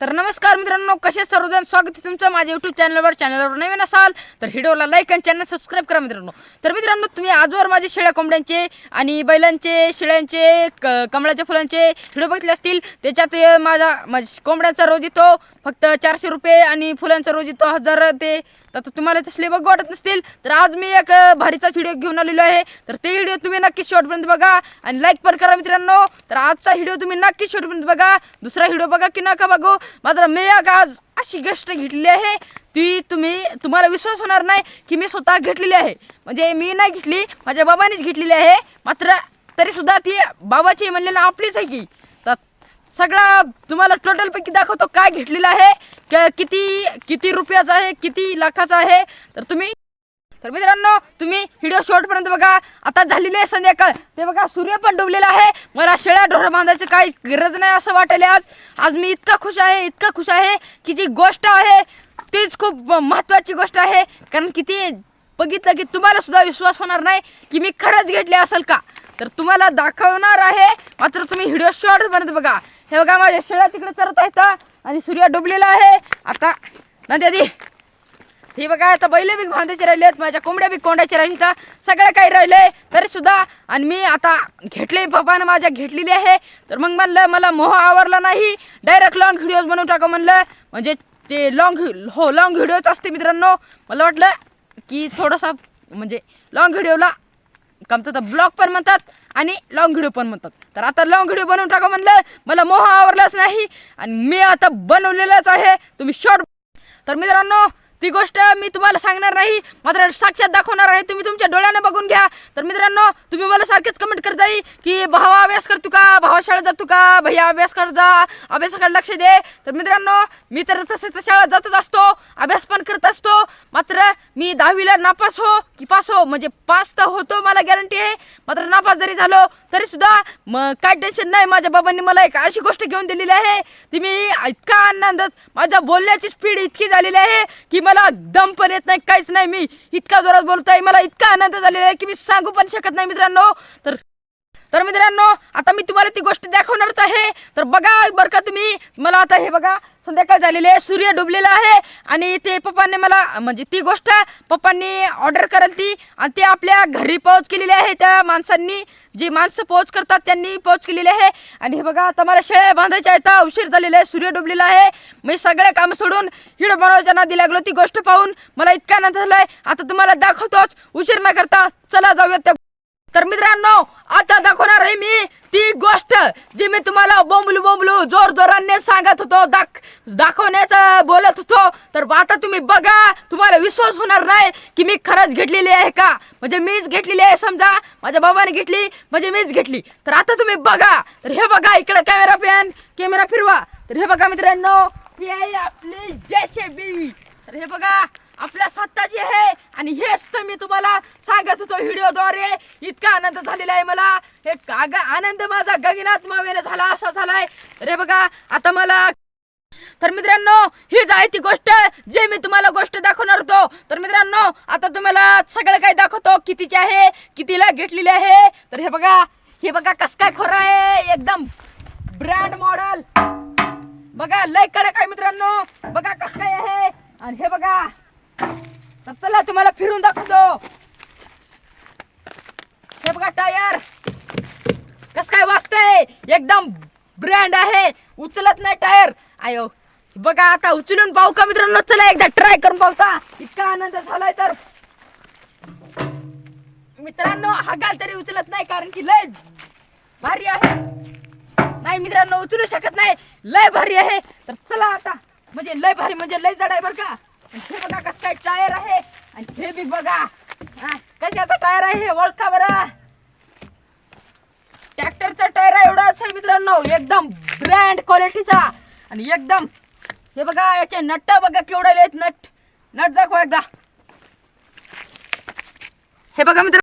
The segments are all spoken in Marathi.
तर नमस्कार मित्रांनो कसे सर्वजण? स्वागत आहे तुमचं माझ्या युट्यूब चॅनलवर चॅनलवर नवीन असाल तर व्हिडिओला लाईक आणि चॅनल सबस्क्राईब करा मित्रांनो. तर मित्रांनो तुम्ही आजवर माझे शेळ्या कोंबड्यांचे आणि बैलांचे शेळ्यांचे क कमळाच्या फुलांचे व्हिडिओ बघितले असतील त्याच्यात माझा माझ्या कोंबड्यांचा रोज येतो. फक्त चारशे रुपये आणि फुलांचा रोज येतो हजार ते. तर तुम्हाला तसले बघ वाटत नसतील तर आज मी एक भारीचा व्हिडिओ घेऊन आलेलो आहे. तर ते व्हिडिओ तुम्ही नक्की शॉर्टपर्यंत बघा आणि लाईक पण करा मित्रांनो. तर आजचा व्हिडिओ तुम्ही नक्की शॉर्टपर्यंत बघा. दुसरा व्हिडिओ बघा की नका बघू. मात्र मी एक आज अशी गोष्ट घेतली आहे ती तुम्ही तुम्हाला विश्वास होणार नाही की मी स्वतः घेतलेली आहे. म्हणजे मी नाही घेतली माझ्या बाबानेच घेतलेली आहे मात्र तरी सुद्धा ती बाबाची म्हणलेलं आपलीच आहे की. तर सगळा तुम्हाला टोटल पैकी दाखवतो काय घेतलेलं आहे किती किती रुपयाचा आहे किती लाखाचा आहे तर तुम्ही तर मित्रांनो तुम्ही व्हिडिओ शॉर्टपर्यंत बघा. आता झालेली आहे संध्याकाळ. ते बघा सूर्य पण डुबलेला आहे. मला शेळ्या ढोरं बांधायची काही गरज नाही असं वाटेल आज. आज मी इतका खुश आहे इतका खुश आहे की जी गोष्ट आहे तीच खूप महत्त्वाची गोष्ट आहे. कारण किती बघितलं की तुम्हाला सुद्धा विश्वास होणार नाही की मी खरंच घेतले असेल का? तर तुम्हाला दाखवणार आहे. मात्र तुम्ही व्हिडिओ शॉर्टपर्यंत बघा. हे बघा माझ्या शेळ्या तिकडे चरत आहेत आणि सूर्य डुबलेला आहे. आता नदी आधी हे बघा आता बैल बी बांधायचे राहिले आहेत माझ्या कोंबड्या बी कोंडायचे राहिले का सगळं काही राहिले तरी सुद्धा आणि मी आता घेतले पप्पानं माझ्या घेतलेली आहे. तर मग म्हणलं मला मोह आवरला नाही. डायरेक्ट लॉंग व्हिडिओज बनवून टाका म्हणलं. म्हणजे ते लॉंग हो लॉंग व्हिडिओच असते मित्रांनो. मला वाटलं की थोडंसं म्हणजे लॉंग व्हिडिओला कमतं तर ब्लॉग पण म्हणतात आणि लॉंग व्हिडिओ पण म्हणतात. तर आता लॉंग व्हिडिओ बनवून टाका म्हणलं. मला मोह आवरलाच नाही. आणि मी आता बनवलेलाच आहे. तुम्ही शॉर्ट तर मित्रांनो ती गोष्ट मी तुम्हाला सांगणार नाही. मात्र साक्षात दाखवणार आहे. तुम्ही तुमच्या डोळ्याने बघून घ्या. तर मित्रांनो तुम्ही मला सारखेच कमेंट करत जाई की भावा अभ्यास करतो का? भावा शाळेत जातो का? भैया अभ्यास कर जा. अभ्यासाकडे लक्ष दे. तर मित्रांनो मी तर तसे तर शाळेत जातच असतो. अभ्यास पण करत असतो. मात्र मी दहावीला नापास हो की पास हो? म्हणजे पास तर होतो मला गॅरंटी आहे. मात्र नापास जरी झालो तरी सुद्धा मग काय टेन्शन नाही. माझ्या बाबांनी मला एक अशी गोष्ट घेऊन दिलेली आहे. ती मी इतका आनंदात माझ्या बोलण्याची स्पीड इतकी झालेली आहे की मला दम पण येत नाही काहीच नाही. मी इतका जोरात बोलतोय मला इतका आनंद झालेला आहे की मी सांगू पण शकत नाही मित्रांनो. तर तर मित्रांनो आता मी तुम्हाला ती गोष्ट दाखवणारच आहे. तर बघा बरं का तुम्ही मला आता हे बघा संध्याकाळ झालेली आहे सूर्य डुबलेला आहे आणि ते पप्पांनी मला म्हणजे ती गोष्ट पप्पांनी ऑर्डर कराल ती आणि ते आपल्या घरी पोहोच केलेली आहे त्या माणसांनी जी माणसं पोहोच करतात त्यांनी पोहोच केलेली आहे. आणि हे बघा आता मला शेळ्या बांधायच्या आहेत उशीर झालेला आहे सूर्य डुबलेला आहे. मी सगळे काम सोडून हिडो बनवायच्या नादी लागलो ती गोष्ट पाहून मला इतका आनंद झालाय. आता तुम्हाला दाखवतोच उशीर न करता चला जाऊयात त्या तर मित्रांनो आता दाखवणार आहे मी ती गोष्ट जी मी तुम्हाला बोंबलू बोंबलू जोर जोराने सांगत होतो. दाख दाखवण्याचं बोलत होतो. तर आता तुम्ही बघा तुम्हाला विश्वास होणार नाही की मी खरंच घेतलेली आहे का? म्हणजे मीच घेतलेली आहे समजा माझ्या बाबाने घेतली म्हणजे मीच घेतली. तर आता तुम्ही बघा तर हे बघा इकडे कॅमेरा पॅन कॅमेरा फिरवा. तर हे बघा मित्रांनो ही आहे आपली जेसीबी. तर हे बघा आपल्या स्वतःची आहे आणि हेच तर मी तुम्हाला सांगत होतो व्हिडिओद्वारे. इतका आनंद झालेला आहे मला. हे काग आनंद माझा गगनात मावेने झाला असा झालाय. रे बघा आता मला तर मित्रांनो हीच आहे ती गोष्ट जे मी तुम्हाला गोष्ट दाखवणार होतो. तर मित्रांनो आता तुम्हाला सगळं काही दाखवतो. कितीची आहे कितीला घेतलेली आहे. तर हे बघा हे बघा कस काय खोरं आहे. एकदम ब्रँड मॉडेल बघा लय कडक आहे मित्रांनो. बघा कस काय आहे. आणि हे बघा तर चला तुम्हाला फिरून दाखवतो. हे बघा टायर. कस काय वाजतंय? एकदम ब्रँड आहे. उचलत नाही टायर. आयो बघा आता उचलून पाहू का मित्रांनो? चला एकदा ट्राय करून पाहता इतका आनंद झालाय तर. मित्रांनो हगाल तरी उचलत नाही कारण की लय भारी आहे. नाही मित्रांनो उचलू शकत नाही. लय भारी आहे. तर चला आता. म्हणजे लय भारी म्हणजे लय जड आहे बरं का. आणि हे बघा कसं काय टायर आहे? आणि हे बी बघा. हा, कशाचा टायर आहे हे ओळखा बरं. ट्रॅक्टरचा टायर आहे एवढाच आहे मित्रांनो. एकदम ब्रँड क्वालिटीचा आणि एकदम हे बघा याचे नट बघा केवढे आहेत. नट नट दाखवा एकदा. हे बघा मित्र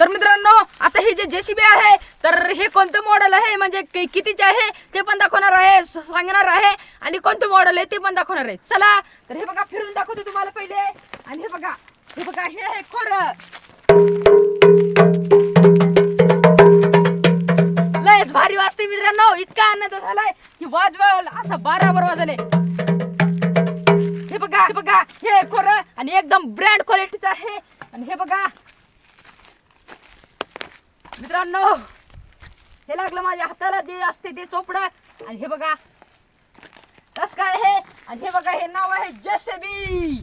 तर मित्रांनो आता हे जे जेसीबी आहे तर हे कोणतं मॉडेल आहे? म्हणजे कितीचे आहे? ते पण दाखवणार आहे सांगणार आहे. आणि कोणतं मॉडेल आहे ते पण दाखवणार आहे. चला तर हे बघा फिरून दाखवतो तुम्हाला पहिले. आणि हे बघा हे बघा हे आहे खोर. लयच भारी वाजते मित्रांनो. इतका आनंद झालाय की वाजवाल. असं बराबर वाजले. हे बघा हे बघा हे खोर. आणि एकदम ब्रँड क्वालिटीचं आहे. आणि हे बघा. मित्रांनो हे लागलं माझ्या हाताला जे असते ते चोपडं. आणि हे बघा. कस काय हे? आणि हे बघा हे नाव आहे जेसेबी.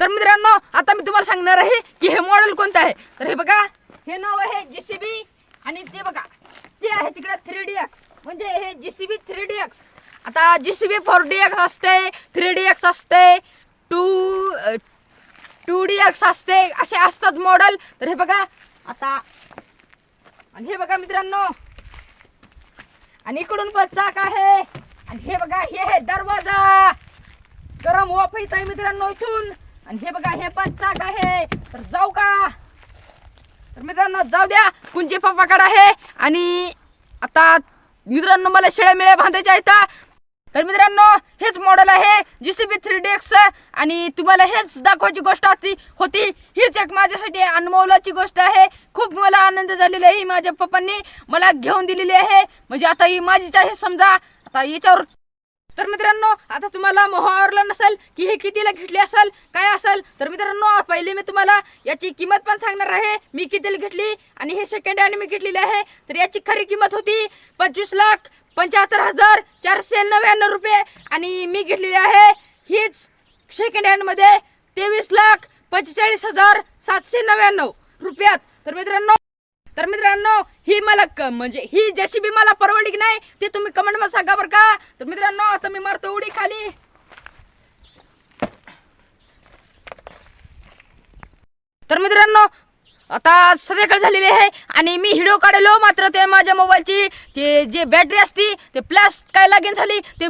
तर मित्रांनो आता मी तुम्हाला सांगणार आहे की हे मॉडेल कोणतं आहे. तर हे बघा हे नाव आहे जेसीबी. आणि ते बघा ते आहे तिकडे थ्री डी एक्स म्हणजे हे जेसीबी थ्री डी एक्स आता जेसीबी फोर डी एक्स असते थ्री डी एक्स असते टू टू डी एक्स असते असे असतात मॉडेल तर हे बघा आता आणि हे बघा मित्रांनो. आणि इकडून पण चाक आहे. आणि हे बघा हे हे दरवाजा. गरम वाफ येत आहे मित्रांनो इथून. आणि हे बघा हे पण चाक आहे. तर जाऊ का? तर मित्रांनो जाऊ द्या. कुंजी पप्पाकडे आहे. आणि आता मित्रांनो मला शेळ्या मेळ्या बांधायच्या आहेत तर मित्रांनो हे GCB G C B three D X आणि तुम्हाला हेच दाखवायची गोष्ट होती होती. हीच एक माझ्यासाठी अनमोलाची गोष्ट आहे. खूप मला आनंद झालेला आहे ही माझ्या पप्पांनी मला घेऊन दिलेली आहे. म्हणजे आता ही माझीच आहे समजा. आता याच्यावर तर मित्रांनो आता तुम्हाला मोह आवरला नसेल की हे कितीला घेतली असेल काय असेल? तर मित्रांनो पहिले मी तुम्हाला याची किंमत पण सांगणार आहे. मी कितीला घेतली आणि हे सेकंड हँड मी घेतलेली आहे. तर याची खरी किंमत होती पंचवीस लाख पंच्याहत्तर हजार चारशे नव्याण्णव रुपये. आणि मी घेतलेली आहे हीच सेकंड हँडमध्ये तेवीस लाख पंचेचाळीस हजार सातशे नव्याण्णव रुपयात. तर मित्रांनो तर मित्रांनो ही मला क- म्हणजे ही जशी बी मला परवडली की नाही ते तुम्ही कमेंटमध्ये सांगा बरं का. तर मित्रांनो आता मी मारतो उडी खाली. तर मित्रांनो आता संध्याकाळ झालेली आहे आणि मी व्हिडिओ काढलो मात्र ते माझ्या मोबाईलची ते जे बॅटरी असती ते प्लस काय लागेल झाली ते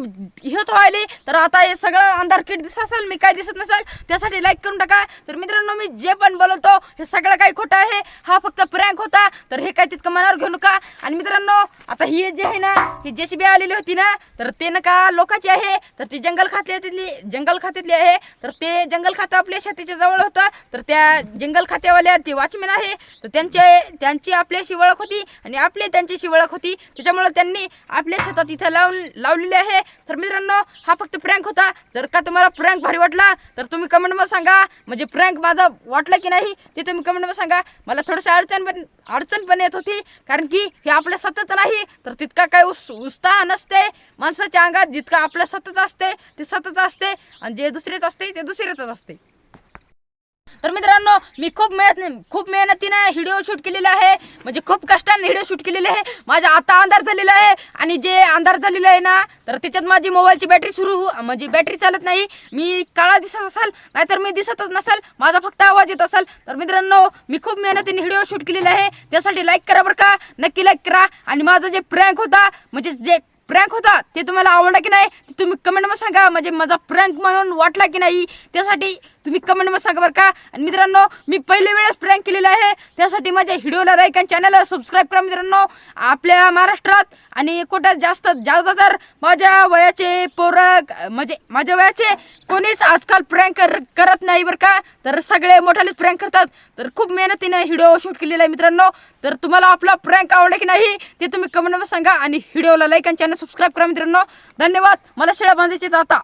हेच व्हायली तर आता हे सगळं अंधार किट दिसत असेल मी काय दिसत नसेल त्यासाठी लाईक करून टाका. तर मित्रांनो मी जे पण बोलवतो हे सगळं काही खोटं आहे. हा फक्त प्रँक होता. तर हे काय तितकं मनावर घेऊ नका. आणि मित्रांनो आता ही जे आहे ना ही जेसीबी आलेली होती ना तर ते नका लोकांची आहे. तर ती जंगल खात्यातली जंगल खात्यातली आहे. तर ते जंगल खातं आपल्या शेतीच्या जवळ होतं. तर त्या जंगल खात्यावाल्या ते वॉचमॅन आहे. तर त्यांचे त्यांची आपल्याशी ओळख होती आणि आपली त्यांच्याशी ओळख होती. त्याच्यामुळे त्यांनी आपल्या शेतात इथं लावून लावलेली आहे. तर मित्रांनो हा फक्त प्रँक होता. जर का तुम्हाला प्रँक भारी वाटला तर तुम्ही कमेंटमध्ये सांगा. म्हणजे प्रँक माझा वाटला की नाही ते तुम्ही कमेंटमध्ये सांगा. मला थोडंसं अडचण पण अडचण पण येत होती. कारण की हे आपल्या सतत नाही तर तितका काय उस उत्साह नसते. माणसाच्या अंगात जितका आपल्या सतत असते ते सतत असते. आणि जे दुसरेच असते ते दुसरेच असते. तर मित्रांनो मी खूप मेहनत खूप मेहनतीने व्हिडिओ शूट केलेला आहे. म्हणजे खूप कष्टाने व्हिडिओ शूट केलेले आहे. माझा आता अंधार झालेला आहे. आणि जे अंधार झालेलं आहे ना तर त्याच्यात माझी मोबाईलची बॅटरी सुरू म्हणजे बॅटरी चालत नाही. मी काळा दिसत असाल नाहीतर मी दिसतच नसेल. माझा फक्त आवाज येत असेल. तर मित्रांनो मी खूप मेहनतीने व्हिडिओ शूट केलेला आहे. त्यासाठी लाईक करा बरं का. नक्की लाईक करा. आणि माझा जे प्रँक होता म्हणजे जे प्रँक होता. ते तुम्हाला आवडला की नाही ते तुम्ही कमेंटमध्ये सांगा. म्हणजे माझा प्रँक म्हणून वाटला की नाही त्यासाठी तुम्ही कमेंटमध्ये सांगा बरं का. आणि मित्रांनो मी पहिले वेळेस प्रँक केलेला आहे. त्यासाठी माझ्या व्हिडिओला लाईक आणि चॅनलला सबस्क्राईब करा मित्रांनो. आपल्या महाराष्ट्रात आणि कुठं जास्त जास्त तर माझ्या वयाचे पोरं म्हणजे माझ्या वयाचे कोणीच आजकाल प्रँक करत नाही बरं का. तर सगळे मोठालेच प्रँक करतात. तर खूप मेहनतीने व्हिडिओ शूट केलेला आहे मित्रांनो. तर तुम्हाला आपला प्रँक आवडला की नाही ते तुम्ही कमेंटमध्ये सांगा. आणि व्हिडिओला लाईक आणि चॅनल सबस्क्राईब करा मित्रांनो. धन्यवाद. मला शेळ्या बांधायचे आता.